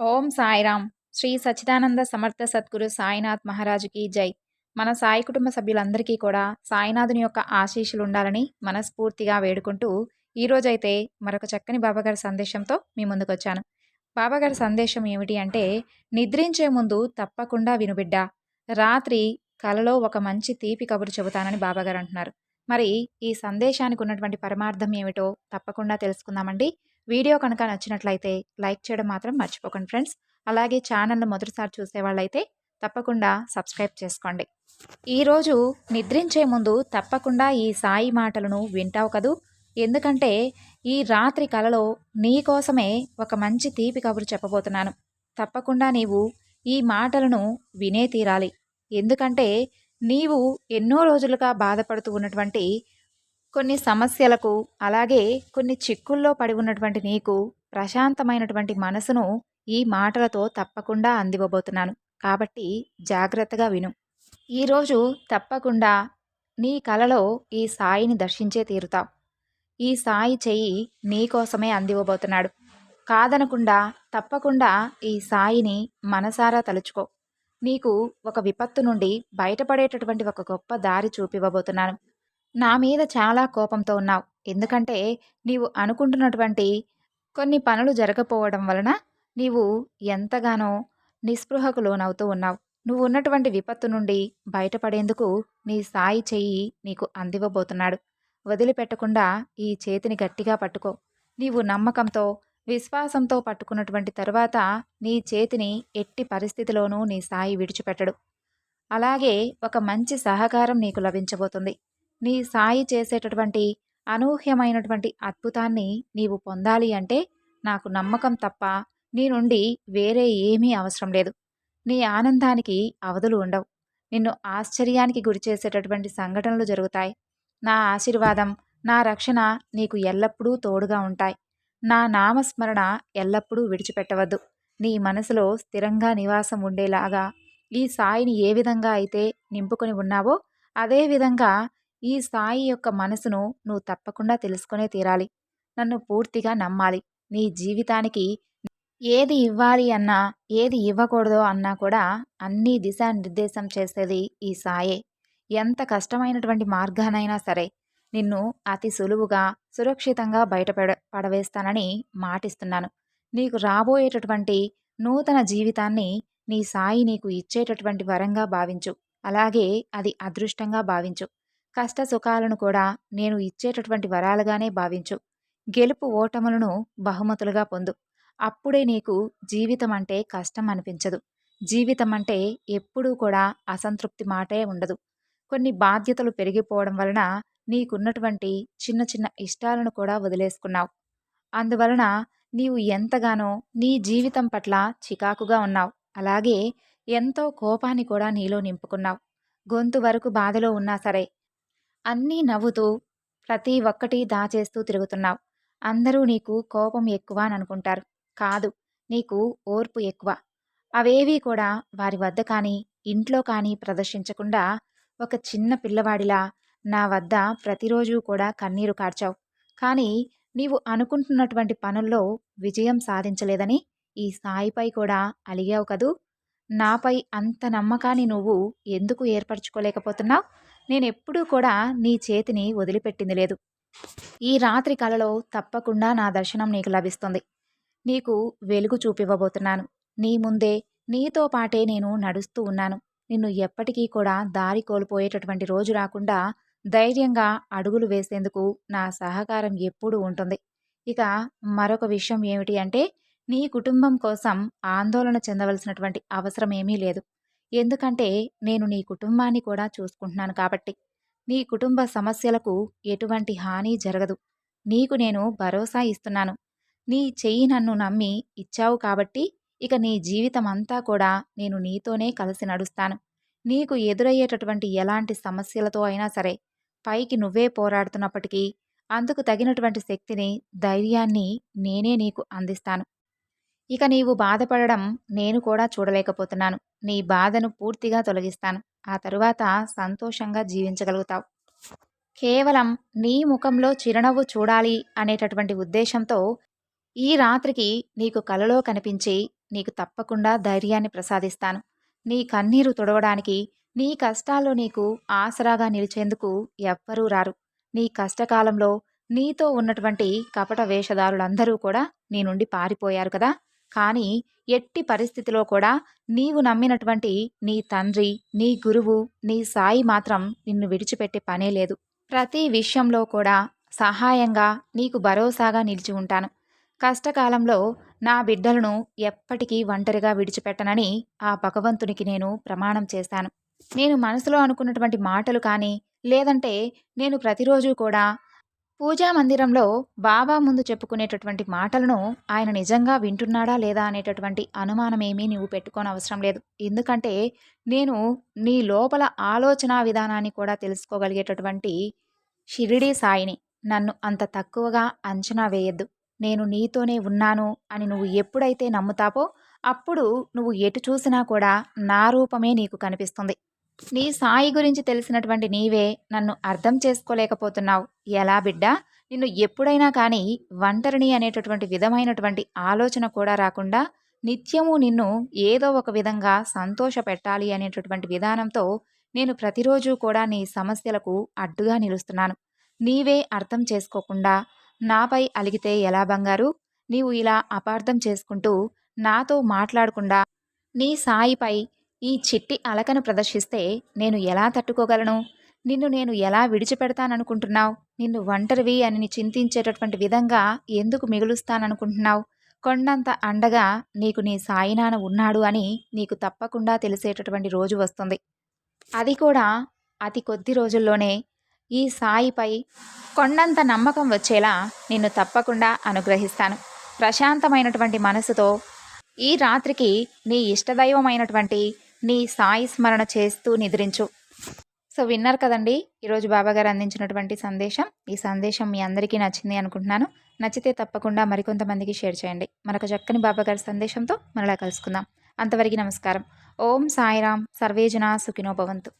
ఓం సాయిరామ్. శ్రీ సచ్చిదానంద సమర్థ సద్గురు సాయినాథ్ మహారాజుకి జై. మన సాయి కుటుంబ సభ్యులందరికీ కూడా సాయినాథుని యొక్క ఆశీస్సులు ఉండాలని మనస్ఫూర్తిగా వేడుకుంటూ ఈరోజైతే మరొక చక్కని బాబాగారి సందేశంతో మీ ముందుకొచ్చాను. బాబాగారి సందేశం ఏమిటి అంటే నిద్రించే ముందు తప్పకుండా వినుబిడ్డ. రాత్రి కలలో ఒక మంచి తీపి కబురు చెబుతానని బాబాగారు అంటున్నారు. మరి ఈ సందేశానికి ఉన్నటువంటి పరమార్థం ఏమిటో తప్పకుండా తెలుసుకుందామండి. వీడియో కనుక నచ్చినట్లయితే లైక్ చేయడం మాత్రం మర్చిపోకండి ఫ్రెండ్స్. అలాగే ఛానల్ను మొదటిసారి చూసేవాళ్ళైతే తప్పకుండా సబ్స్క్రైబ్ చేసుకోండి. ఈరోజు నిద్రించే ముందు తప్పకుండా ఈ సాయి మాటలను వింటావు కదూ? ఎందుకంటే ఈ రాత్రి కలలో నీ కోసమే ఒక మంచి తీపి కబురు చెప్పబోతున్నాను. తప్పకుండా నీవు ఈ మాటలను వినే తీరాలి. ఎందుకంటే నీవు ఎన్నో రోజులుగా బాధపడుతూ ఉన్నటువంటి కొన్ని సమస్యలకు అలాగే కొన్ని చిక్కుల్లో పడి ఉన్నటువంటి నీకు ప్రశాంతమైనటువంటి మనసును ఈ మాటలతో తప్పకుండా అందివ్వబోతున్నాను. కాబట్టి జాగ్రత్తగా విను. ఈరోజు తప్పకుండా నీ కలలో ఈ సాయిని దర్శించే తీరుతావు. ఈ సాయి చెయ్యి నీకోసమే అందివ్వబోతున్నాడు. కాదనకుండా తప్పకుండా ఈ సాయిని మనసారా తలుచుకో. నీకు ఒక విపత్తు నుండి బయటపడేటటువంటి ఒక గొప్ప దారి చూపివ్వబోతున్నాను. నా మీద చాలా కోపంతో ఉన్నావు. ఎందుకంటే నీవు అనుకుంటున్నటువంటి కొన్ని పనులు జరగపోవడం వలన నీవు ఎంతగానో నిస్పృహకు లోనవుతూ ఉన్నావు. నువ్వు ఉన్నటువంటి విపత్తు నుండి బయటపడేందుకు నీ సాయి చెయ్యి నీకు అందివ్వబోతున్నాడు. వదిలిపెట్టకుండా ఈ చేతిని గట్టిగా పట్టుకో. నీవు నమ్మకంతో విశ్వాసంతో పట్టుకున్నటువంటి తరువాత నీ చేతిని ఎట్టి పరిస్థితిలోనూ నీ సాయి విడిచిపెట్టడు. అలాగే ఒక మంచి సహకారం నీకు లభించబోతుంది. నీ సాయి చేసేటటువంటి అనూహ్యమైనటువంటి అద్భుతాన్ని నీవు పొందాలి అంటే నాకు నమ్మకం తప్ప నీ నుండి వేరే ఏమీ అవసరం లేదు. నీ ఆనందానికి అవధులు ఉండవు. నిన్ను ఆశ్చర్యానికి గురి చేసేటటువంటి సంఘటనలు జరుగుతాయి. నా ఆశీర్వాదం నా రక్షణ నీకు ఎల్లప్పుడూ తోడుగా ఉంటాయి. నా నామస్మరణ ఎల్లప్పుడూ విడిచిపెట్టవద్దు. నీ మనసులో స్థిరంగా నివాసం ఉండేలాగా ఈ సాయిని ఏ విధంగా అయితే నింపుకొని ఉన్నావో అదేవిధంగా ఈ సాయి యొక్క మనసును నువ్వు తప్పకుండా తెలుసుకునే తీరాలి. నన్ను పూర్తిగా నమ్మాలి. నీ జీవితానికి ఏది ఇవ్వాలి అన్నా ఏది ఇవ్వకూడదో అన్నా కూడా అన్ని దిశానిర్దేశం చేసేది ఈ సాయే. ఎంత కష్టమైనటువంటి మార్గానైనా సరే నిన్ను అతి సులువుగా సురక్షితంగా బయటపడ పడవేస్తానని మాటిస్తున్నాను. నీకు రాబోయేటటువంటి నూతన జీవితాన్ని నీ సాయి నీకు ఇచ్చేటటువంటి వరంగా భావించు. అలాగే అది అదృష్టంగా భావించు. కష్ట సుఖాలను కూడా నేను ఇచ్చేటటువంటి వరాలుగానే భావించు. గెలుపు ఓటములను బహుమతులుగా పొందు. అప్పుడే నీకు జీవితం అంటే కష్టం అనిపించదు జీవితం అంటే ఎప్పుడూ కూడా అసంతృప్తి మాటే ఉండదు. కొన్ని బాధ్యతలు పెరిగిపోవడం వలన నీకున్నటువంటి చిన్న చిన్న ఇష్టాలను కూడా వదిలేసుకున్నావు. అందువలన నీవు ఎంతగానో నీ జీవితం పట్ల చికాకుగా ఉన్నావు. అలాగే ఎంతో కోపాన్ని కూడా నీలో నింపుకున్నావు. గొంతు వరకు బాధలో ఉన్నా సరే అన్నీ నవ్వుతూ ప్రతి ఒక్కటి దాచేస్తూ తిరుగుతున్నావు. అందరూ నీకు కోపం ఎక్కువ అని అనుకుంటారు. కాదు నీకు ఓర్పు ఎక్కువ. అవేవీ కూడా వారి వద్ద కానీ ఇంట్లో కానీ ప్రదర్శించకుండా ఒక చిన్న పిల్లవాడిలా నా వద్ద ప్రతిరోజు కూడా కన్నీరు కార్చావు. కానీ నీవు అనుకుంటున్నటువంటి పనుల్లో విజయం సాధించలేదని ఈ స్థాయిపై కూడా అలిగావు కదూ? నాపై అంత నమ్మకాన్ని నువ్వు ఎందుకు ఏర్పరచుకోలేకపోతున్నావు? నేను ఎప్పుడూ కూడా నీ చేతిని వదిలిపెట్టింది లేదు. ఈ రాత్రి కలలో తప్పకుండా నా దర్శనం నీకు లభిస్తుంది. నీకు వెలుగు చూపివ్వబోతున్నాను. నీ ముందే నీతో పాటే నేను నడుస్తూ ఉన్నాను. నిన్ను ఎప్పటికీ కూడా దారి కోల్పోయేటటువంటి రోజు రాకుండా ధైర్యంగా అడుగులు వేసేందుకు నా సహకారం ఎప్పుడూ ఉంటుంది. ఇక మరొక విషయం ఏమిటి అంటే నీ కుటుంబం కోసం ఆందోళన చెందవలసినటువంటి అవసరం ఏమీ లేదు. ఎందుకంటే నేను నీ కుటుంబాన్ని కూడా చూసుకుంటున్నాను కాబట్టి. నీ కుటుంబ సమస్యలకు ఎటువంటి హాని జరగదు. నీకు నేను భరోసా ఇస్తున్నాను. నీ చెయ్యి నన్ను నమ్మి ఇచ్చావు కాబట్టి ఇక నీ జీవితం అంతా కూడా నేను నీతోనే కలిసి నడుస్తాను. నీకు ఎదురయ్యేటటువంటి ఎలాంటి సమస్యలతో అయినా సరే పైకి నువ్వే పోరాడుతున్నప్పటికీ అందుకు తగినటువంటి శక్తిని ధైర్యాన్ని నేనే నీకు అందిస్తాను. ఇక నీవు బాధపడడం నేను కూడా చూడలేకపోతున్నాను. నీ బాధను పూర్తిగా తొలగిస్తాను. ఆ తరువాత సంతోషంగా జీవించగలుగుతావు. కేవలం నీ ముఖంలో చిరునవ్వు చూడాలి అనేటటువంటి ఉద్దేశంతో ఈ రాత్రికి నీకు కలలో కనిపించి నీకు తప్పకుండా ధైర్యాన్ని ప్రసాదిస్తాను. నీ కన్నీరు తుడవడానికి నీ కష్టాల్లో నీకు ఆసరాగా నిలిచేందుకు ఎవ్వరూ రారు. నీ కష్టకాలంలో నీతో ఉన్నటువంటి కపట వేషధారులందరూ కూడా నీ నుండి పారిపోయారు కదా? కానీ ఎట్టి పరిస్థితిలో కూడా నీవు నమ్మినటువంటి నీ తండ్రి నీ గురువు నీ సాయి మాత్రం నిన్ను విడిచిపెట్టే పనే లేదు. ప్రతి విషయంలో కూడా సహాయంగా నీకు భరోసాగా నిలిచి ఉంటాను. కష్టకాలంలో నా బిడ్డలను ఎప్పటికీ ఒంటరిగా విడిచిపెట్టనని ఆ భగవంతునికి నేను ప్రమాణం చేశాను. నేను మనసులో అనుకున్నటువంటి మాటలు కానీ లేదంటే నేను ప్రతిరోజు కూడా పూజా మందిరంలో బాబా ముందు చెప్పుకునేటటువంటి మాటలను ఆయన నిజంగా వింటున్నాడా లేదా అనేటటువంటి అనుమానమేమీ నువ్వు పెట్టుకోని అవసరం లేదు. ఎందుకంటే నేను నీ లోపల ఆలోచన విధానాన్ని కూడా తెలుసుకోగలిగేటటువంటి షిరిడీ సాయిని. నన్ను అంత తక్కువగా అంచనా వేయద్దు. నేను నీతోనే ఉన్నాను అని నువ్వు ఎప్పుడైతే నమ్ముతావో అప్పుడు నువ్వు ఎటు చూసినా కూడా నా రూపమే నీకు కనిపిస్తుంది. నీ సాయి గురించి తెలిసినటువంటి నీవే నన్ను అర్థం చేసుకోలేకపోతున్నావు. ఎలా బిడ్డా? నిన్ను ఎప్పుడైనా కానీ ఒంటరిని అనేటటువంటి విధమైనటువంటి ఆలోచన కూడా రాకుండా నిత్యము నిన్ను ఏదో ఒక విధంగా సంతోష పెట్టాలి అనేటటువంటి విధానంతో నేను ప్రతిరోజు కూడా నీ సమస్యలకు అడ్డుగా నిలుస్తున్నాను. నీవే అర్థం చేసుకోకుండా నాపై అలిగితే ఎలా బంగారు? నీవు ఇలా అపార్థం చేసుకుంటూ నాతో మాట్లాడకుండా నీ సాయిపై ఈ చిట్టి అలకను ప్రదర్శిస్తే నేను ఎలా తట్టుకోగలను? నిన్ను నేను ఎలా విడిచిపెడతాననుకుంటున్నావు? నిన్ను ఒంటరివి అని చింతించేటటువంటి విధంగా ఎందుకు మిగులుస్తాననుకుంటున్నావు? కొండంత అండగా నీకు నీ సాయినాన ఉన్నాడు అని నీకు తప్పకుండా తెలిసేటటువంటి రోజు వస్తుంది. అది కూడా అతి కొద్ది రోజుల్లోనే ఈ సాయిపై కొండంత నమ్మకం వచ్చేలా నిన్ను తప్పకుండా అనుగ్రహిస్తాను. ప్రశాంతమైనటువంటి మనసుతో ఈ రాత్రికి నీ ఇష్టదైవమైనటువంటి నీ సాయి స్మరణ చేస్తూ నిద్రించు. సో విన్నారు కదండి ఈరోజు బాబాగారు అందించినటువంటి సందేశం. ఈ సందేశం మీ అందరికీ నచ్చింది అనుకుంటున్నాను. నచ్చితే తప్పకుండా మరికొంతమందికి షేర్ చేయండి. మరొక చక్కని బాబాగారి సందేశంతో మరలా కలుసుకుందాం. అంతవరకు నమస్కారం. ఓం సాయిరామ్ సర్వేజన సుఖినో భవంతు.